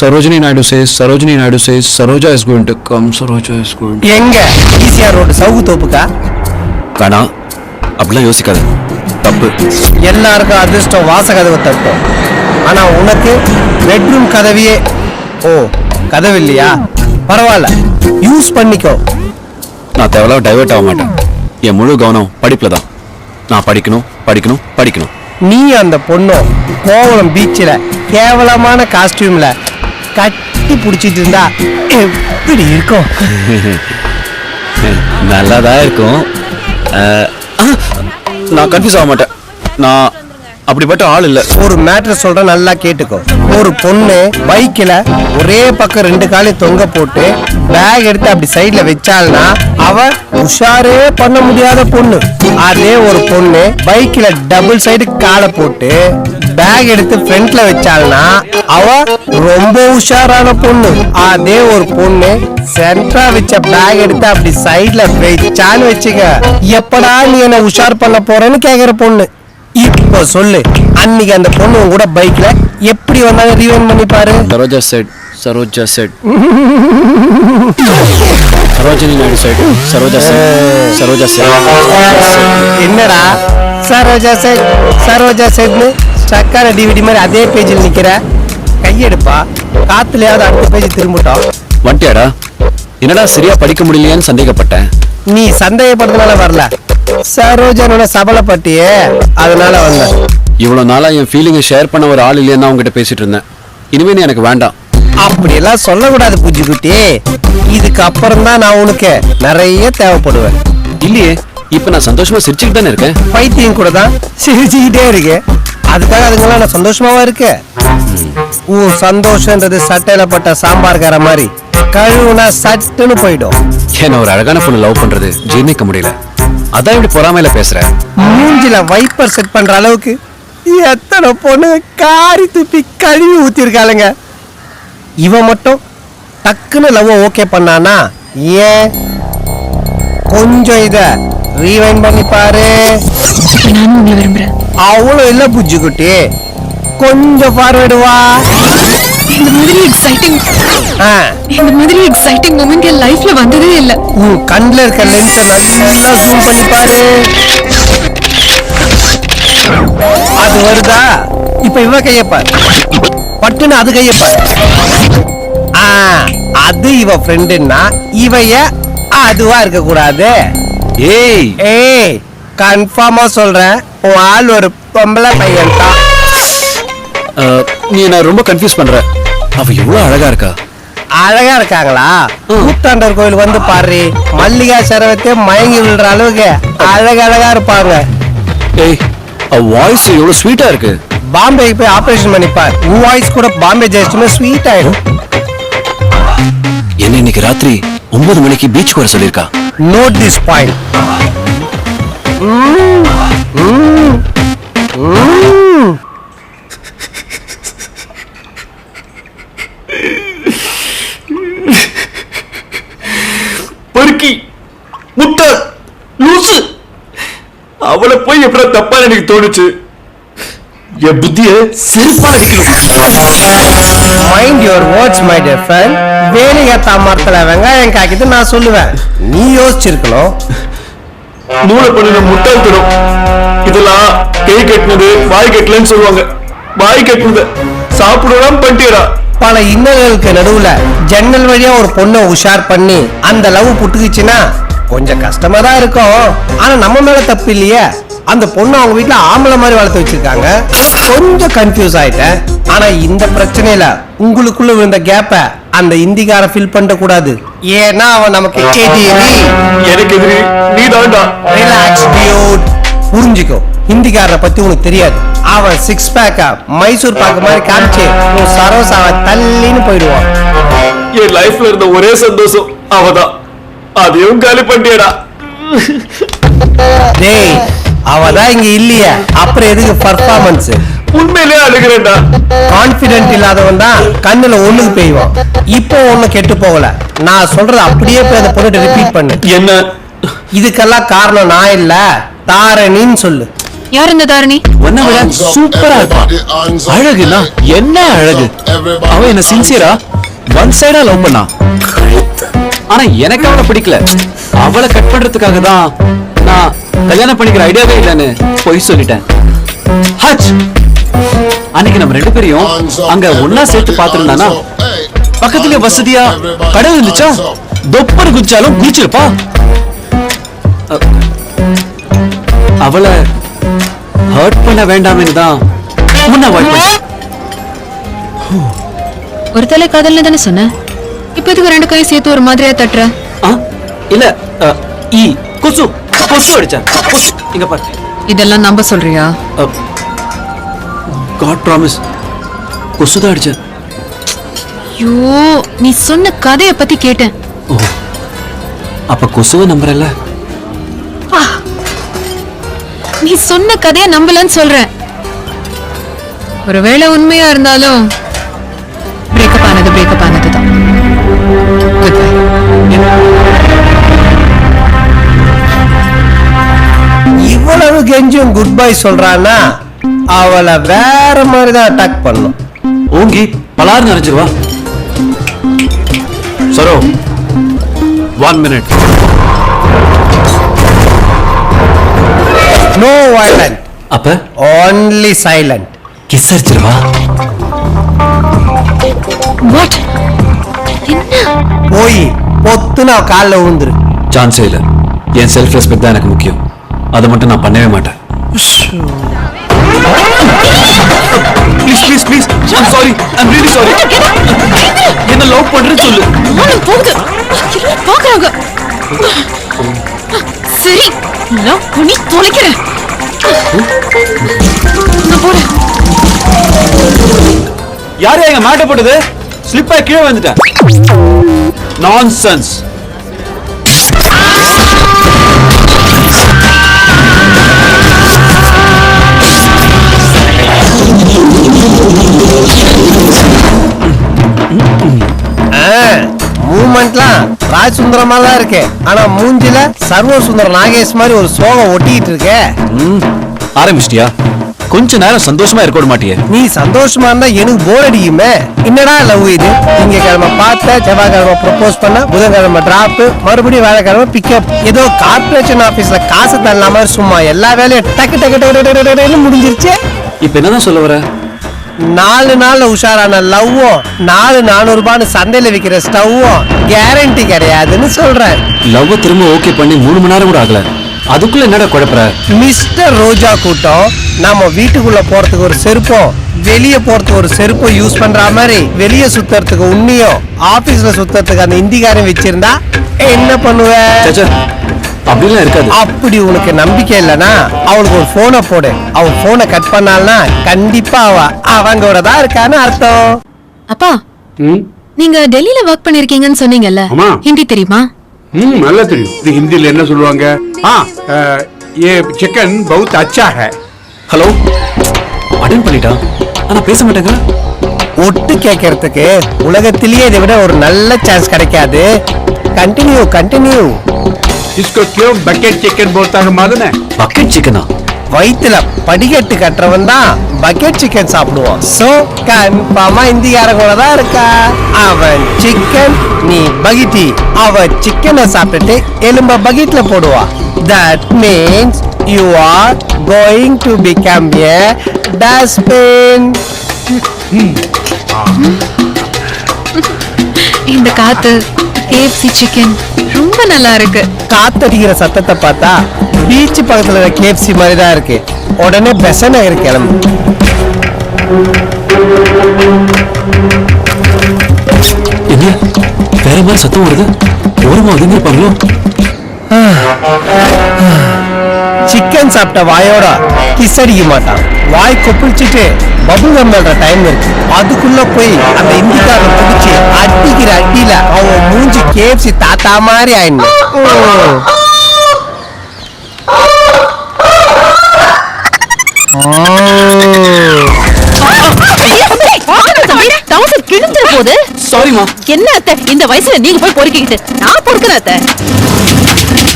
Sarojini Naidu says, Sarojini Naidu says, Saroja is going to come, Saroja is going to... எங்க? ECR road சவுகு தோப்புக்கா? வேணாம் அப்படிலாம் யோசிக்காத. தப்பு. எல்லாருக்கும் அதிர்ஷ்டம் வாச கதவை தட்டும் ஆனா உனக்கு பெட்ரூம் கதவியே ஓ கதவு இல்லையா? பரவாயில்ல யூஸ் பண்ணிக்கோ. நான் தேவையில்லாம டைவர்ட் ஆக மாட்டேன். என் முழு கவனம் படிப்புல தான். நான் படிக்கணும் படிக்கணும் படிக்கணும். நீ அந்த பொண்ணும் கோவளம் பீச்சில் கேவலமான காஸ்டியூம்ல கட்டி பிடிச்சிட்டு இருந்தா எப்படி இருக்கும். நல்லா தான் இருக்கும் நான் கன்ஃபியூஸ் ஆக மாட்டேன். நான் அப்படிப்பட்ட ஆள் இல்லை. ஒரு மேட்டர் சொல்றேன் நல்லா கேட்டுக்கோ. ஒரு பொண்ணு பைக்கில் ஒரே பக்கம் ரெண்டு காலையும் தொங்க போட்டு பேக் எடுத்து அப்படி சைடுல வச்சாள்னா அவ உஷாரே பண்ண முடியாத பொண்ணு. அதே ஒரு பொண்ணு பைக்கில் டபுள் சைடு காலை போட்டு பேக் எடுத்து ஃப்ரண்ட்ல வச்சாள்னா அவ ரொம்ப உஷாரான பொண்ணு. அதே ஒரு பொண்ணு சென்ட்ரா வச்ச பேக் எடுத்து அப்படி சைடுல வச்சான்னு வச்சுக்க எப்படா நீ என்ன உஷார் பண்ண போறேன்னு கேக்குற பொண்ணு. இப்போ சொல்லு அன்னைக்கு அந்த பொண்ணு கூட பைக்ல எப்படி வந்தாங்க ரீவைன் பண்ணி பாரு. Saroja set Saroja set Sarojini Naidu set Saroja set Saroja set என்னடா? சரோஜா செட் சரோஜா செட்னு சக்கார டிவிடி மாதிரி அதே பேஜில் நிக்கிற கையெடுப்பா. காத்துலயாவது அடுத்த பேஜ் திரும்பட்டோம் வந்துட்டியாடா என்னடா சரியா படிக்க முடியலையேன்னு சந்தேகப்பட்டேன். நீ சந்தேகப்படுறதுனால வரல. சரோஜனோட சபலப்பட்டியே அதனால வந்த. இவ்வளவு நாளா என் ஃபீலிங்கை ஷேர் பண்ண ஒரு ஆள் இல்லைன்னு உங்ககிட்ட பேசிட்டு இருந்தேன். இனிமே நீ எனக்கு வேண்டாம். அப்படியெல்லாம் சொல்லக்கூடாது புஜ்ஜி குட்டி இதுக்கு அப்புறம் தான் நான் உனக்கு நிறைய தேவைப்படுவேன். இல்லையே இப்ப நான் சந்தோஷமா சிரிச்சுக்கிட்டு தானே இருக்கேன்? பைத்தியம் கூட தான் சிரிச்சுக்கிட்டே இருக்கு அதுக்காக அதுங்களாம் நான் சந்தோஷமாவா இருக்கு? உன் சந்தோஷன்றது சட்டையில பட்ட சாம்பார்கார மாதிரி. கழுவுனா சட்டுன்னு போயிடும். என்ன ஒரு அழகான பொண்ணு லவ் பண்றது? ஜீர்ணிக்க முடியல. அதான் இப்படி பொறாமையில பேசுற. மூஞ்சில வைப்பர் செட் பண்ற அளவுக்கு எத்தனை பொண்ணு காரி துப்பி கழுவி ஊத்திருக்காளுங்க. இவன் மட்டும் டக்குன்னு லவ் ஓகே பண்ணானா ஏன்? கொஞ்சம் இத ரீவைண்ட் பண்ணி பாரு. இப்ப நானும் உங்களை விரும்புறேன். அவ்வளோ இல்ல புஜ்ஜி குட்டி. கொஞ்சம் ஃபார்வேர்டு வா. இந்த மாதிரி எக்ஸைட்டிங் ஆ, இந்த மாதிரி எக்ஸைட்டிங் மூமெண்ட் என் லைஃப்ல வந்ததே இல்ல. உன் கண்ணுல இருக்க லென்ஸை நல்லா ஜூம் பண்ணி பாரு. அது வருதா? இப்ப இவ கையப்பார் பட்டுன்னு அது கையப்பார் ஆ அது இவ ஃப்ரெண்டுன்னா இவைய அதுவா இருக்க கூடாது ஏய். ஏய் கன்ஃபார்மா சொல்றேன். உன் ஆள் ஒரு பொம்பளை பையன் தான் நீ என்ன ரொம்ப கன்ஃபியூஸ் பண்ற. அவ எவ்வளவு அழகா இருக்கா? அழகா இருக்காங்களா? கூத்தாண்டவர் கோயில் வந்து பாரு மல்லிகா சரவத்தை மயங்கி விழுற அளவுக்கு அழகழகா இருப்பாங்க. ஏய் வாய்ஸ் எவ்வளவு ஸ்வீட்டா இருக்கு. பாம்பேக்கு போய் ஆபரேஷன் பண்ணிப்பார். உன் வாய்ஸ் கூட பாம்பே ஜெயிச்சுமே ஸ்வீட் ஆயிடும். என்ன இன்னைக்கு ராத்திரி ஒன்பது மணிக்கு பீச்சுக்கு வர சொல்லியிருக்கா? நோட் mm, பாயிண்ட் பொறுக்கி முட்டாள் லூசு. அவளை போய் எப்படி தப்பா எனக்கு தோணுச்சு? என் புத்திய செருப்பா அடிக்கணும் mind your words my dear friend வேலையத்தா மரத்துல வெங்காயம் காய்க்குது நான் சொல்லுவேன். நீ யோசிச்சிருக்கணும். மூளை பண்ணின முட்டாள்தனம் இதெல்லாம் கை கட்டினது வாய் கட்டலன்னு சொல்லுவாங்க. வாய் கட்டினது. சாப்பிடலாம் பண்ணிட்டீரா பல இன்னல்களுக்கு நடுவுல ஜன்னல் வழியா ஒரு பொண்ணை உஷார் பண்ணி அந்த லவ் புட்டுக்குச்சுன்னா கொஞ்சம் கஷ்டமா தான் இருக்கும். ஆனா நம்ம மேல தப்பு இல்லையே. அந்த பொண்ணு அவங்க வீட்ல ஆம்பளை மாதிரி வளர்த்து வச்சிருக்காங்க. கொஞ்சம் கன்ஃபியூஸ் ஆயிட்டேன். ஆனா இந்த பிரச்சனையில உங்களுக்குள்ள விழுந்த கேப்ப அந்த இந்திக்கார ஃபில் பண்ண கூடாது ஏன்னா அவன் நமக்கு எனக்கு நீ தாண்டா ரிலாக்ஸ் டியூட் புரிஞ்சுக்கோ. ஹிந்திக்காரரை பத்தி உனக்கு தெரியாது. அவன் சிக்ஸ் பேக்கா மைசூர் பாக்கு மாதிரி காமிச்சு உன் சரோசாவை தள்ளின்னு போயிடுவான். என் லைஃப்ல இருந்த ஒரே சந்தோஷம் அவதான். அதையும் காலி பண்ணிட்டேடா டேய் அவதான் இங்க இல்லையே. அப்புறம் எதுக்கு பர்ஃபார்மன்ஸ் உண்மையிலே அழுகிறேன்டா. கான்பிடென்ட் இல்லாதவன் தான் கண்ணுல ஒண்ணுக்கு பெய்வான். இப்போ ஒண்ணு கெட்டு போகல. நான் சொல்றது அப்படியே போய் அந்த பொண்ணு ரிப்பீட் பண்ணு. என்ன? இதுக்கெல்லாம் காரணம் நான் இல்ல. தாரணின்னு சொல்லு. யார் இந்த தாரணி? உன்னை விட சூப்பரா இருப்பா அழகுனா என்ன அழகு? அவ என்ன சின்சியரா ஒன் சைடா லவ் பண்ணா? ஆனா எனக்கு அவளை பிடிக்கல. அவளை கட் பண்றதுக்காக தான் நான் கல்யாணம் பண்ணிக்கிற ஐடியாவே இல்லைன்னு பொய் சொல்லிட்டேன். ஹச்! அன்னைக்கு நம்ம ரெண்டு பேரையும் அங்க ஒன்னா சேர்த்து பாத்துருந்தானா பக்கத்துல வசதியா கடல் இருந்துச்சா? தொப்பர் குதிச்சாலும் குதிச்சிருப்பா அ- அவளை ஹர்ட் பண்ண வேண்டாம்னு தான் முன்ன ஒரு தலை காதல்னு தானே சொன்ன? இப்ப எதுக்கு ரெண்டு கையும் சேர்த்து ஒரு மாதிரியா தட்டுற? இல்ல ஈ கொசு. கொசு அடிச்சேன் கொசு இங்க பாரு. இதெல்லாம் நம்ப சொல்றியா? காட் ப்ராமிஸ் கொசு தான் அடிச்சேன் ஐயோ நீ சொன்ன கதைய பத்தி கேட்டேன். ஓ அப்ப கொசுவை நம்புறல நீ சொன்ன கதைய நம்பலன்னு சொல்றேன். ஒருவேளை உண்மையா இருந்தாலும் பிரேக்கப் ஆனது பிரேக்கப் ஆனது. இவ்வளவு கெஞ்சும் குட் பை சொல்றான்னா அவளை வேற மாதிரி தான் அட்டாக் பண்ணும். ஓங்கி பலார் நிறைஞ்சிருவா Saro one minute no violent அப்ப? ஓன்லி சைலண்ட் கிஸ் அடிச்சிருவா. வாட் போய் பொத்துன்னு அவ காலில் விழுந்துரு சான்ஸே இல்ல. என் செல்ஃப் ரெஸ்பெக்ட் தான் எனக்கு முக்கியம். அதை மட்டும் நான் பண்ணவே மாட்டேன். Please please please I'm sorry I'm really sorry என்ன லவ் பண்றேன்னு சொல்லு. மானம் போகுது எல்லாரும் பாக்குறாங்க சரி லவ் பண்ணி தொலைக்கிறேன். நான் போறேன் யார் எங்க மாட்ட போட்டது? ஸ்லிப் ஆகி கீழே வந்துட்டேன் நான்சென்ஸ் ராஜ் சுந்தரமா தான் இருக்கு. ஆனா மூஞ்சில சர்வ சுந்தர நாகேஷ் மாதிரி ஒரு சோகம் ஒட்டிட்டு இருக்கே. ஆரம்பிச்சிட்டியா கொஞ்ச நேரம் சந்தோஷமா இருக்க மாட்டியே. நீ சந்தோஷமா இருந்தா எனக்கு போர் அடிக்குமே. என்னடா லவ் இது? திங்கக்கிழமை பார்த்த செவ்வாய்க்கிழமை ப்ரப்போஸ் பண்ண புதன்கிழமை டிராப் மறுபடியும் வேலைக்கிழமை பிக்கப் ஏதோ கார்பரேஷன் ஆபீஸ்ல காசு தரல மாதிரி சும்மா எல்லா வேலையும் டக்கு டக்கு டக்கு முடிஞ்சிருச்சு. இப்ப என்னதான் சொல்ல வர? நாலு நாள்ல உஷாரான லவ்வும் நாலு நானூறு ரூபான்னு சந்தையில விக்கிற ஸ்டவ்வும் கேரண்டி கிடையாதுன்னு சொல்றேன். லவ் திரும்ப ஓகே பண்ணி மூணு மணி நேரம் கூட ஆகல. அதுக்குள்ள என்னடா குழப்பற? மிஸ்டர் ரோஜா கூட்டம் நம்ம வீட்டுக்குள்ள போறதுக்கு ஒரு செருப்போம் வெளிய போறதுக்கு ஒரு செருப்பை யூஸ் பண்ற மாதிரி வெளிய சுத்துறதுக்கு உன்னியும் ஆபீஸ்ல சுத்துறதுக்கு அந்த இந்திகாரம் வச்சிருந்தா என்ன பண்ணுவ? சச்சா அப்படிலாம் இருக்காது. அப்படி உனக்கு நம்பிக்கை இல்லைன்னா அவளுக்கு ஒரு போனை போடு. அவன் போனை கட் பண்ணால்னா கண்டிப்பா அவ அவங்களோட தான் இருக்கான்னு அர்த்தம். அப்பா ம்? நீங்க டெல்லியில ஒர்க் பண்ணிருக்கீங்கன்னு சொன்னீங்கல்ல. ஆமா. ஹிந்தி தெரியுமா? ம் நல்லா தெரியும். இது ஹிந்தியில என்ன சொல்லுவாங்க? ஆ அஹ், ஏ சிக்கன் பௌத் அச்சா ஹலோ? அட்டன் பண்ணிட்டான் ஆனா பேச மாட்டேங்க. ஒட்டு கேட்கறதுக்கு உலகத்திலேயே இதை விட ஒரு நல்ல சான்ஸ் கிடைக்காது. கண்டினியூ கண்டினியூ इसको क्यों बकेट चिकन बोलता है मालूम है பக்கெட் சிக்கனா வயித்துல படிக்கட்டு கட்டுறவன் தான் பக்கெட் சிக்கன் சாப்பிடுவான் சோ கன்ஃபார்மா இந்திக்காரங்கள தான் இருக்கா அவன் சிக்கன் நீ பகிட்டி அவ சிக்கனை சாப்பிட்டுட்டு எலும்ப பக்கெட்ல போடுவா that means you are going to become a dustbin இந்த காத்து கேஎஃப்சி சிக்கன் ரொம்ப நல்லா இருக்கு. காத்தடிக்கிற சத்தத்தை பார்த்தா பீச் பக்கத்துல இருக்க கேப்சி மாதிரி தான் இருக்கு. உடனே பெச நகர் கிளம்பு. என்ன வேற மாதிரி சத்தம் வருது? ஓரமா ஒதுங்கி இருப்பாங்களோ சிக்கன் சாப்பிட்ட வாயோட கிஸ் அடிக்க மாட்டான். வாய் கொப்பிடிச்சிட்டு பபுள் கம் மேல்ற டைம் இருக்கு. அதுக்குள்ள போய் அந்த இந்திக்காரன் பிடிச்சி அடிக்கிற அடியில அவன் மூஞ்சி கேப்சி தாத்தா மாதிரி ஆயிடணும் கிழிஞ்சிர போது. சாரிமா என்ன அத்தை? இந்த வயசுல நீங்க போய் பொறுக்கிக்கிட்டு. நான் பொறுக்கிறேன் அத்தை.